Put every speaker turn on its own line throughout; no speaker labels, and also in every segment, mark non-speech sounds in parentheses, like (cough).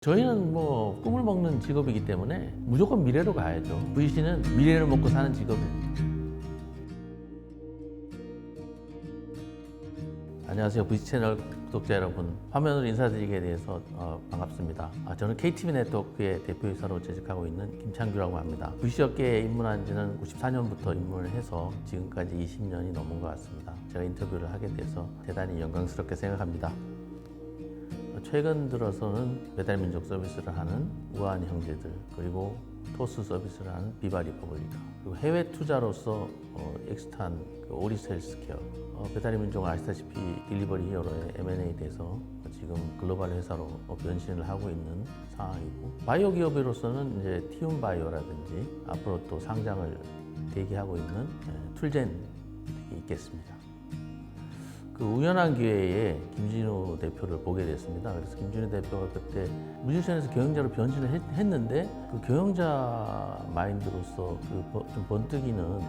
저희는 뭐 꿈을 먹는 직업이기 때문에 무조건 미래로 가야죠. VC는 미래를 먹고 사는 직업입니다. 안녕하세요. VC 채널 구독자 여러분. 화면으로 인사드리게 돼서 어, 반갑습니다. 아, 저는 KTV 네트워크의 대표이사로 재직하고 있는 김창규라고 합니다. VC 업계에 입문한 지는 94년부터 입문을 해서 지금까지 20년이 넘은 것 같습니다. 제가 인터뷰를 하게 돼서 대단히 영광스럽게 생각합니다. 최근 들어서는 배달민족 서비스를 하는 우한 형제들 그리고 토스 서비스를 하는 비바 리퍼블리카 그리고 해외 투자로서 어, 엑스탄, 그 오리스 헬스케어 어, 배달민족 아시다시피 딜리버리 히어로의 M&A에 대해서 지금 글로벌 회사로 어, 변신을 하고 있는 상황이고 바이오 기업으로서는 이제 티움 바이오라든지 앞으로 또 상장을 대기하고 있는 예, 툴젠이 있겠습니다. 그 우연한 기회에 김진우 대표를 보게 됐습니다. 그래서 김진우 대표가 그때 뮤지션에서 경영자로 변신을 했, 는데그 경영자 마인드로서 그 번- 좀 번뜩이는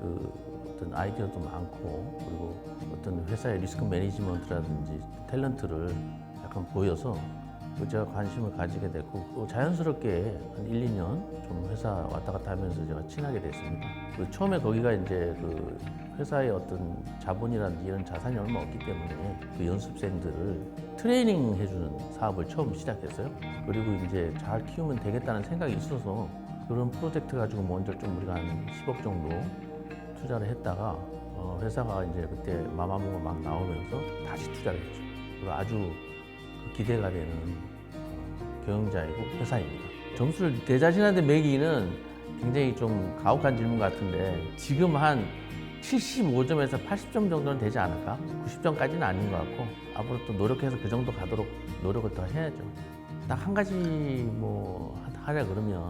그 어떤 아이디어도 많고 그리고 어떤 회사의 리스크 매니지먼트라든지 탤런트를 약간 보여서 그 제가 관심을 가지게 됐고 또 자연스럽게 한 1, 2년 좀 회사 왔다 갔다 하면서 제가 친하게 됐습니다. 그 처음에 거기가 이제 그 회사의 어떤 자본이라든지 이런 자산이 얼마 없기 때문에 그 연습생들을 트레이닝 해주는 사업을 처음 시작했어요. 그리고 이제 잘 키우면 되겠다는 생각이 있어서 그런 프로젝트 가지고 먼저 좀 우리가 한 10억 정도 투자를 했다가 어, 회사가 이제 그때 마마무가 막 나오면서 다시 투자를 했죠. 그리고 아주 기대가 되는 어, 경영자이고 회사입니다. 점수를 내 자신한테 매기는 굉장히 좀 가혹한 질문 같은데 지금 한 75점에서 80점 정도는 되지 않을까? 90점까지는 아닌 것 같고 앞으로 또 노력해서 그 정도 가도록 노력을 더 해야죠. 딱 한 가지 뭐 하- 하려 그러면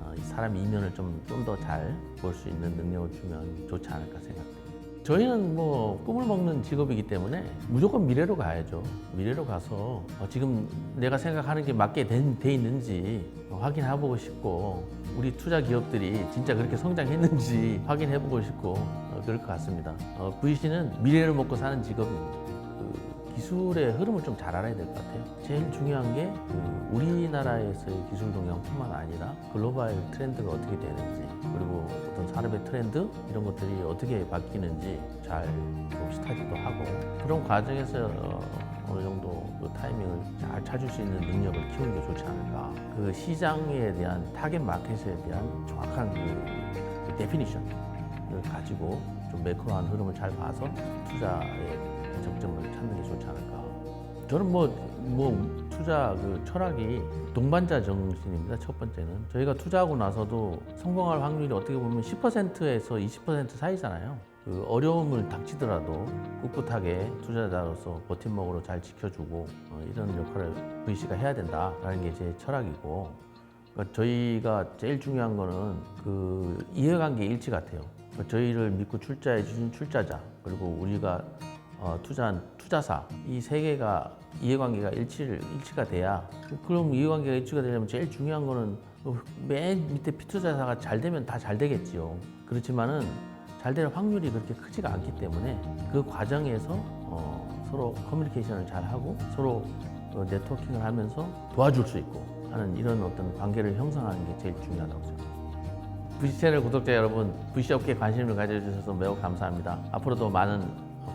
어, 이 사람 이면을 좀 좀 더 잘 볼 수 있는 능력을 주면 좋지 않을까 생각합니다. 저희는 뭐 꿈을 먹는 직업이기 때문에 무조건 미래로 가야죠. 미래로 가서 어, 지금 내가 생각하는 게 맞게 된- 돼 있는지 확인해보고 싶고 우리 투자 기업들이 진짜 그렇게 성장했는지 (laughs) 확인해보고 싶고 어, 그럴 것 같습니다. 어, VC는 미래를 먹고 사는 직업입니다. 그 기술의 흐름을 좀 잘 알아야 될 것 같아요. 제일 중요한 게 그 우리나라에서의 기술 동향뿐만 아니라 글로벌 트렌드가 어떻게 되는지 그리고 어떤 산업의 트렌드 이런 것들이 어떻게 바뀌는지 잘 스타디도 하고 그런 과정에서 어, 어느 정도 그 타이밍을 잘 찾을 수 있는 능력을 키우는 게 좋지 않을까. 그 시장에 대한 타겟 마켓에 대한 정확한 그, 그 데피니션을 가지고 좀 매크로한 흐름을 잘 봐서 투자의 적점을 찾는 게 좋지 않을까. 저는 뭐, 뭐, 투자 그 철학이 동반자 정신입니다. 첫 번째는. 저희가 투자하고 나서도 성공할 확률이 어떻게 보면 10%에서 20% 사이잖아요. 그 어려움을 닥치더라도 꿋꿋하게 투자자로서 버팀목으로 잘 지켜주고 어, 이런 역할을 VC가 해야 된다라는 게 제 철학이고 그러니까 저희가 제일 중요한 거는 그 이해관계 일치 같아요. 그러니까 저희를 믿고 출자해 주신 출자자 그리고 우리가 어, 투자한 투자사 이 세 개가 이해관계가 일치를 일치가 돼야 그럼 이해관계가 일치가 되려면 제일 중요한 거는 맨 밑에 피투자사가 잘 되면 다 잘 되겠지요. 그렇지만은 잘 될 확률이 그렇게 크지가 않기 때문에 그 과정에서 어, 서로 커뮤니케이션을 잘 하고 서로 어, 네트워킹을 하면서 도와줄 수 있고 하는 이런 어떤 관계를 형성하는 게 제일 중요하다고 생각합니다. VC 채널 구독자 여러분, VC 업계에 관심을 가져주셔서 매우 감사합니다. 앞으로도 많은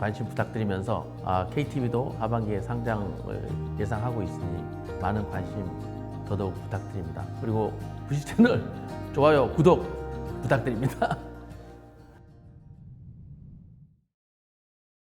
관심 부탁드리면서 아, KTV도 하반기에 상장을 예상하고 있으니 많은 관심 더더욱 부탁드립니다. 그리고 VC 채널 좋아요, 구독 부탁드립니다. (laughs)